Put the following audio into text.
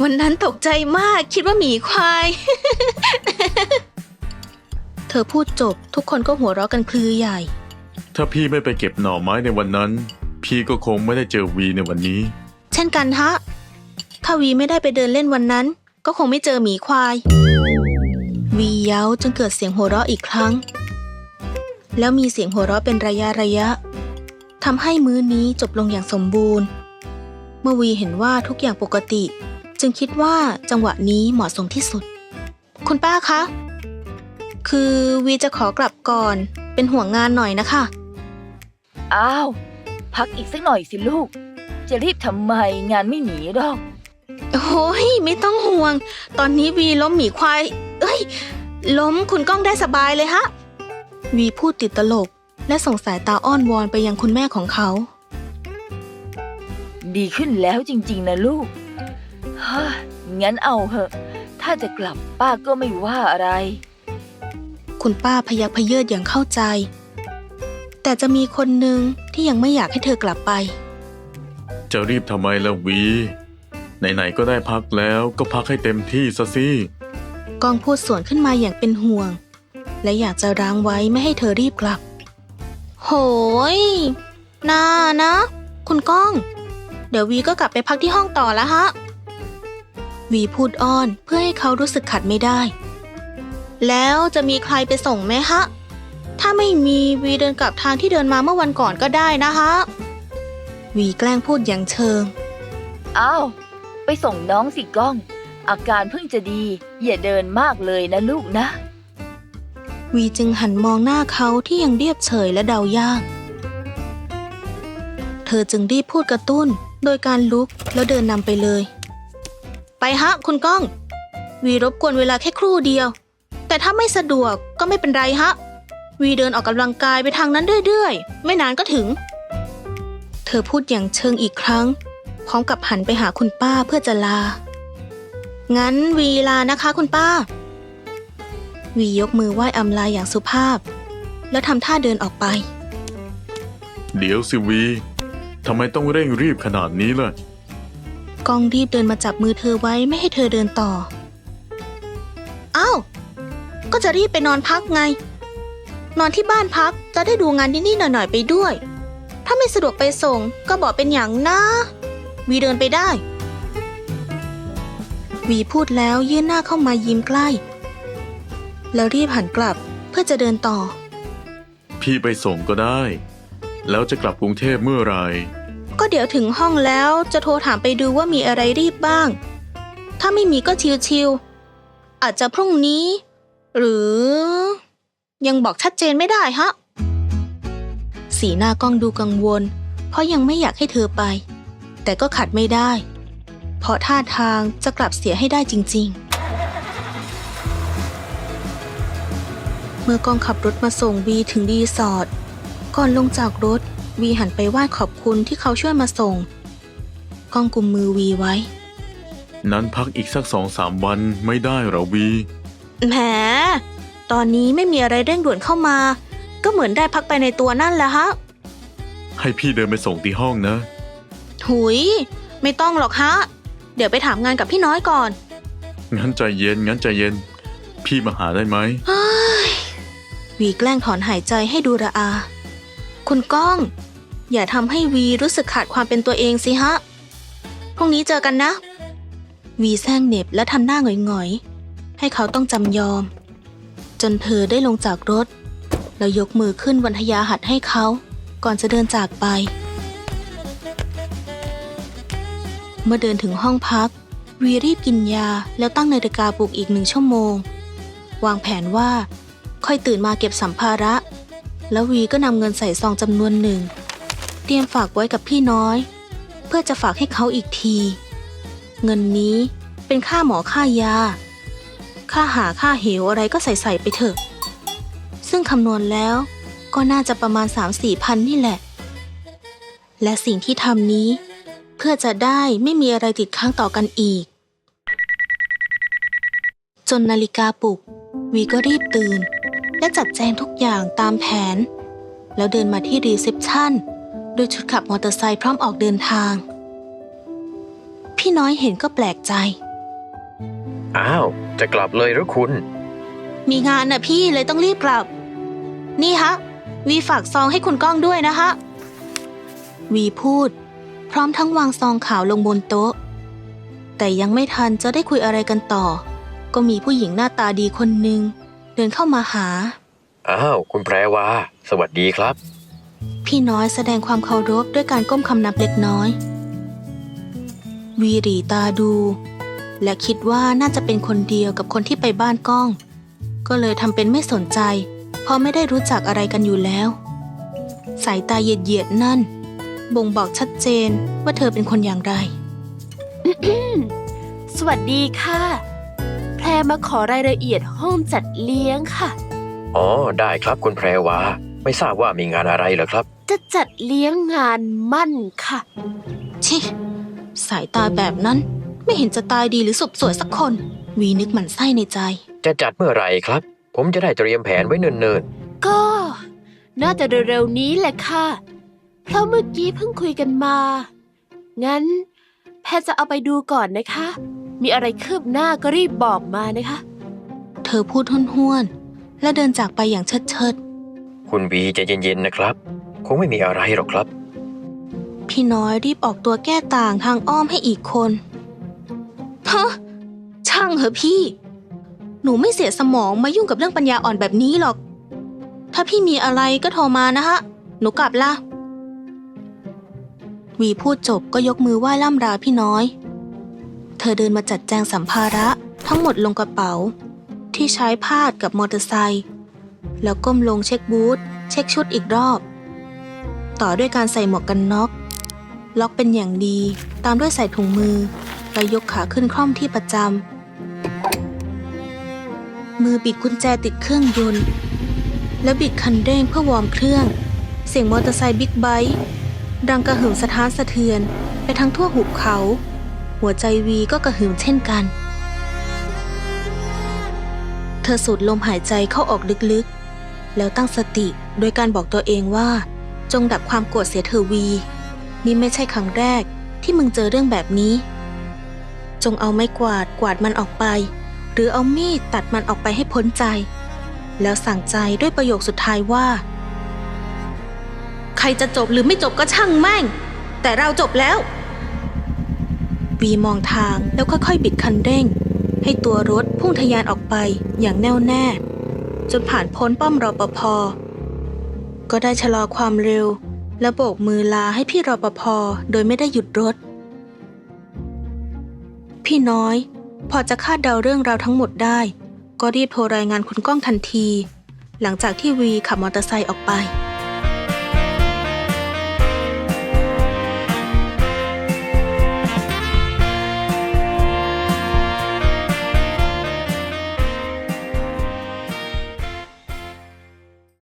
วันนั้นตกใจมากคิดว่าหมีควาย เธอพูดจบทุกคนก็หัวเราะกันคลือใหญ่ ถ้าพี่ไม่ไปเก็บหน่อไม้ในวันนั้น พี่ก็คงไม่ได้เจอวีในวันนี้ เช่นกันฮะ ถ้าวีไม่ได้ไปเดินเล่นวันนั้น ก็คงไม่เจอหมีควาย วีเย้าจนเกิดเสียงหัวเราะอีกครั้ง แล้วมีเสียงหัวเราะเป็นระยะระยะทำให้มื้อนี้จบลงอย่างสมบูรณ์ เมื่อวีเห็นว่าทุกอย่างปกติ จึงคิดว่าจังหวะนี้เหมาะสมที่สุด คุณป้าคะ คือวีจะขอกลับก่อนเป็นห่วงงานหน่อยนะคะ อ้าว พักอีกสักหน่อยสิลูก จะรีบทำไมงานไม่หนีหรอก โอ้ยไม่ต้องห่วง ตอนนี้วีล้มหมีควาย เอ้ย ล้มคุณก้องได้สบายเลยฮะ วีพูดติดตลก และส่งสายตาอ้อนวอนไปยังคุณแม่ของเขา ดีขึ้นแล้วจริง ๆ นะลูกเฮ้ยงั้นเอาเหอะ ถ้าจะกลับป้าก็ไม่ว่าอะไร คุณป้าพยักพเยิดอย่างเข้าใจ แต่จะมีคนหนึ่งที่ยังไม่อยากให้เธอกลับไป จะรีบทำไมล่ะวี ไหนๆก็ได้พักแล้วก็พักให้เต็มที่ซะสิ กองพูดสวนขึ้นมาอย่างเป็นห่วง และอยากจะร้างไว้ไม่ให้เธอรีบกลับ โหยนานะ คุณก้อง เดี๋ยววีก็กลับไปพักที่ห้องต่อแล้วฮะ วีพูดอ้อนเพื่อให้เขารู้สึกขัดไม่ได้ แล้วจะมีใครไปส่งไหมฮะ ถ้าไม่มีวีเดินกลับทางที่เดินมาเมื่อวันก่อนก็ได้นะฮะ วีแกล้งพูดอย่างเชิง อ้าว ไปส่งน้องสิก้อง อาการเพิ่งจะดี อย่าเดินมากเลยนะลูกนะ วีจึงหันมองหน้าเขาที่ยังเรียบเฉยและเดายาก เธอจึงรีบพูดกระตุ้น โดยการลุกแล้วเดินนำไปเลย ไปฮะ คุณก้อง วีรบกวนเวลาแค่ครู่เดียว แต่ถ้าไม่สะดวกก็ไม่เป็นไรฮะ วีเดินออกกำลังกายไปทางนั้นเรื่อยๆ ไม่นานก็ถึง เธอพูดอย่างเชิงอีกครั้ง พร้อมกับหันไปหาคุณป้าเพื่อจะลา งั้นวีลานะคะคุณป้า วียกมือไหว้อำลาอย่างสุภาพ แล้วทำท่าเดินออกไป เดี๋ยวสิวี ทำไมต้องเร่งรีบขนาดนี้ล่ะ กองรีบเดินมาจับมือเธอไว้ไม่ให้เธอเดินต่อ อ้าว ก็จะรีบไปนอนพักไง นอนที่บ้านพักจะได้ดูงานนิดๆหน่อยๆไปด้วย ถ้าไม่สะดวกไปส่งก็บอกเป็นอย่างนะ วีเดินไปได้ วีพูดแล้วยื่นหน้าเข้ามายิ้มใกล้ แล้วรีบหันกลับเพื่อจะเดินต่อ พี่ไปส่งก็ได้ แล้วจะกลับกรุงเทพเมื่อไหร่ ก็เดี๋ยวถึงห้องแล้วจะโทรถามไปดูว่ามีอะไรรีบบ้าง ถ้าไม่มีก็ชิวๆอาจจะพรุ่งนี้ หรือ ยังบอกชัดเจนไม่ได้ฮะ สีหน้ากล้องดูกังวล เพราะยังไม่อยากให้เธอไป แต่ก็ขัดไม่ได้ เพราะท่าทางจะกลับเสียให้ได้จริง ๆเมื่อกองขับรถมาส่งวีถึงรีสอร์ทก่อนลงจากรถ วีหันไปไหว้ขอบคุณที่เขาช่วยมาส่งก้องกุมมือวีไว้ นั้นพักอีกสักสองสามวันไม่ได้เหรอวี แหม ตอนนี้ไม่มีอะไรเร่งด่วนเข้ามา ก็เหมือนได้พักไปในตัวนั่นแหละฮะ ให้พี่เดินไปส่งที่ห้องนะ หุย ไม่ต้องหรอกฮะ เดี๋ยวไปถามงานกับพี่น้อยก่อน งั้นใจเย็น งั้นใจเย็น พี่มาหาได้ไหมเฮ้ยวีแกล้งถอนหายใจให้ดูระอา คุณก้อง อย่าทำให้วีรู้สึกขาดความเป็นตัวเองสิฮะ พรุ่งนี้เจอกันนะ วีแซงเหน็บและทำหน้าหงอยๆ ให้เขาต้องจำยอม จนเธอได้ลงจากรถ แล้วยกมือขึ้นวันทยาหัดให้เขา ก่อนจะเดินจากไป เมื่อเดินถึงห้องพัก วีรีบกินยาแล้วตั้งนาฬิกาปลุกอีกหนึ่งชั่วโมง วางแผนว่าค่อยตื่นมาเก็บสัมภาระ แล้ววีก็นำเงินใส่ซองจำนวนหนึ่ง รียมฝากไว้กับพี่น้อย เพื่อจะฝากให้เขาอีกที เงินนี้เป็นค่าหมอค่ายา ค่าหาค่าเหวอะไรก็ใส่ใส่ๆไปเถอะ ซึ่งคำนวณแล้วก็น่าจะประมาณ 3-4พันนี่แหละ และสิ่งที่ทำนี้ เพื่อจะได้ไม่มีอะไรติดค้างต่อกันอีก จนนาฬิกาปลุก วีก็รีบตื่น และจัดแจงทุกอย่างตามแผน แล้วเดินมาที่รีเซพชัน ด้วยชุดขับมอเตอร์ไซค์พร้อมออกเดินทาง พี่น้อยเห็นก็แปลกใจ อ้าว จะกลับเลยหรือคุณ มีงานน่ะพี่เลยต้องรีบกลับ นี่ฮะ วีฝากซองให้คุณก้องด้วยนะฮะ วีพูด พร้อมทั้งวางซองขาวลงบนโต๊ะ แต่ยังไม่ทันจะได้คุยอะไรกันต่อ ก็มีผู้หญิงหน้าตาดีคนหนึ่งเดินเข้ามาหา อ้าว คุณแพรวา สวัสดีครับ พี่น้อยแสดงความเคารพด้วยการก้มคำนับเล็กน้อย วีหรีตาดู และคิดว่าน่าจะเป็นคนเดียวกับคนที่ไปบ้านก้อง ก็เลยทำเป็นไม่สนใจ เพราะไม่ได้รู้จักอะไรกันอยู่แล้ว สายตาเหยียดๆนั่น บ่งบอกชัดเจนว่าเธอเป็นคนอย่างไร สวัสดีค่ะ แพรมาขอรายละเอียดห้องจัดเลี้ยงค่ะ อ๋อ ได้ครับคุณแพรวา ไม่ทราบว่ามีงานอะไรเหรอครับ จะจัดเลี้ยงงานมั่นค่ะ ชิสายตาแบบนั้นไม่เห็นจะตายดีหรือสบสวยสักคน วีนึกหมันไส้ในใจ จะจัดเมื่อไหร่ครับ ผมจะได้เตรียมแผนไว้เนิ่นก็ น่าจะเร็วๆนี้แหละค่ะ เพราะเมื่อกี้เพิ่งคุยกันมา งั้น แพรจะเอาไปดูก่อนนะคะ มีอะไรคืบหน้าก็รีบบอกมานะคะ เธอพูดห้วนๆและเดินจากไปอย่างเชิดเชิดๆคุณวีใจะเย็นๆนะครับ คงไม่มีอะไรหรอกครับ พี่น้อยรีบออกตัวแก้ต่างทางอ้อมให้อีกคนฮะช่างเหอะพี่ หนูไม่เสียสมองมายุ่งกับเรื่องปัญญาอ่อนแบบนี้หรอก ถ้าพี่มีอะไรก็โทรมานะฮะ หนูกลับละวีพูดจบก็ยกมือไหว้ล่ำลาพี่น้อย เธอเดินมาจัดแจงสัมภาระทั้งหมดลงกระเป๋า ที่ใช้พาดกับมอเตอร์ไซค์แล้วก้มลงเช็คบูธเช็คชุดอีกรอบ ต่อด้วยการใส่หมวกกันน็อก ล็อกเป็นอย่างดี ตามด้วยใส่ถุงมือ และยกขาขึ้นคล่อมที่ประจำ มือบิดกุญแจติดเครื่องยนต์ และบิดคันเร่งเพื่อวอร์มเครื่อง เสียงมอเตอร์ไซค์บิ๊กไบค์ดังกระหึ่มสะท้านสะเทือนไปทั้งทั่วหุบเขา หัวใจวีก็กระหึ่มเช่นกัน เธอสูดลมหายใจเข้าออกลึกๆ แล้วตั้งสติโดยการบอกตัวเองว่า จงดับความโกรธเสียเธอวี นี่ไม่ใช่ครั้งแรกที่มึงเจอเรื่องแบบนี้ จงเอาไม้กวาดกวาดมันออกไป หรือเอามีดตัดมันออกไปให้พ้นใจ แล้วสั่งใจด้วยประโยคสุดท้ายว่า ใครจะจบหรือไม่จบก็ช่างแม่ง แต่เราจบแล้ววีมองทางแล้วค่อยๆบิดคันเร่ง ให้ตัวรถพุ่งทะยานออกไปอย่างแน่วแน่ จนผ่านพ้นป้อมรอปภ ก็ได้ชะลอความเร็ว และโบกมือลาให้พี่รปภโดยไม่ได้หยุดรถ พี่น้อย พอจะคาดเดาเรื่องราวทั้งหมดได้ ก็รีบโทรรายงานคุณก้องทันที หลังจากที่วีขับมอเตอร์ไซค์ออกไป